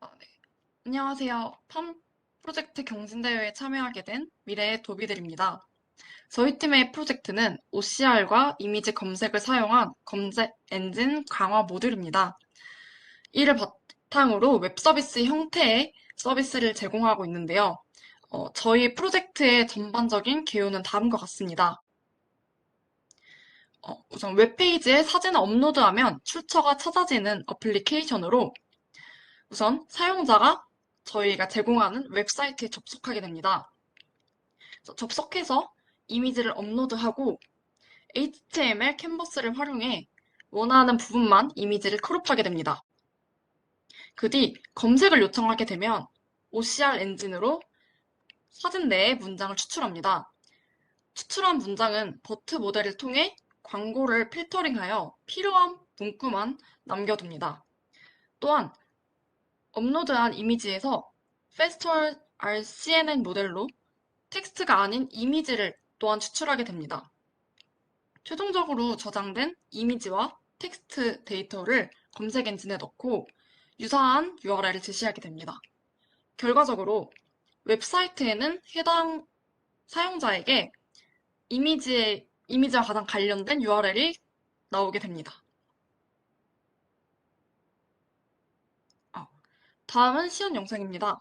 아, 네. 안녕하세요. 팜 프로젝트 경진대회에 참여하게 된 미래의 도비들입니다. 저희 팀의 프로젝트는 OCR과 이미지 검색을 사용한 검색 엔진 강화 모듈입니다. 이를 바탕으로 웹 서비스 형태의 서비스를 제공하고 있는데요. 어, 저희 프로젝트의 전반적인 개요는 다음과 같습니다. 어, 우선 웹페이지에 사진을 업로드하면 출처가 찾아지는 어플리케이션으로 우선 사용자가 저희가 제공하는 웹사이트에 접속하게 됩니다. 접속해서 이미지를 업로드하고 HTML 캔버스를 활용해 원하는 부분만 이미지를 크롭하게 됩니다. 그 뒤 검색을 요청하게 되면 OCR 엔진으로 사진 내에 문장을 추출합니다. 추출한 문장은 버트 모델을 통해 광고를 필터링하여 필요한 문구만 남겨둡니다. 또한 업로드한 이미지에서 페스트월 RCNN 모델로 텍스트가 아닌 이미지를 또한 추출하게 됩니다. 최종적으로 저장된 이미지와 텍스트 데이터를 검색 엔진에 넣고 유사한 URL을 제시하게 됩니다. 결과적으로 웹사이트에는 해당 사용자에게 이미지의, 이미지와 가장 관련된 URL이 나오게 됩니다. 다음은 시연 영상입니다.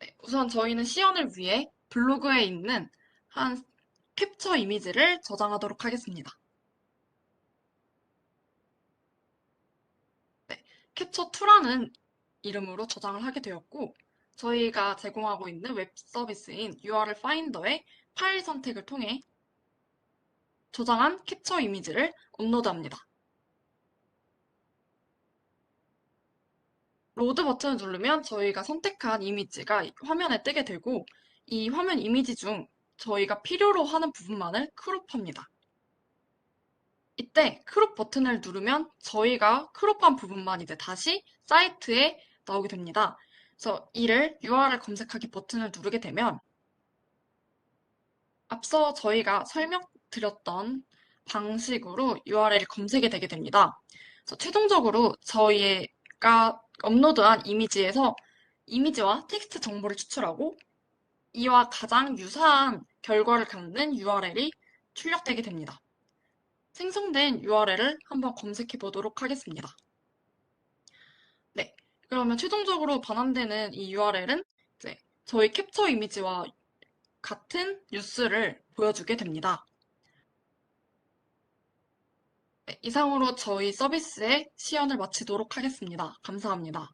네, 우선 저희는 시연을 위해 블로그에 있는 한 캡처 이미지를 저장하도록 하겠습니다. 네, 캡처2라는 이름으로 저장을 하게 되었고 저희가 제공하고 있는 웹 서비스인 URL 파인더의 파일 선택을 통해 저장한 캡처 이미지를 업로드합니다. 로드 버튼을 누르면 저희가 선택한 이미지가 화면에 뜨게 되고 이 화면 이미지 중 저희가 필요로 하는 부분만을 크롭합니다. 이때 크롭 버튼을 누르면 저희가 크롭한 부분만 이제 다시 사이트에 나오게 됩니다. 그래서 이를 URL 검색하기 버튼을 누르게 되면 앞서 저희가 설명드렸던 방식으로 URL이 검색이 되게 됩니다. 그래서 최종적으로 저희가 업로드한 이미지에서 이미지와 텍스트 정보를 추출하고 이와 가장 유사한 결과를 갖는 URL이 출력되게 됩니다. 생성된 URL을 한번 검색해 보도록 하겠습니다. 네, 그러면 최종적으로 반환되는 이 URL은 저희 캡처 이미지와 같은 뉴스를 보여주게 됩니다. 네, 이상으로 저희 서비스의 시연을 마치도록 하겠습니다. 감사합니다.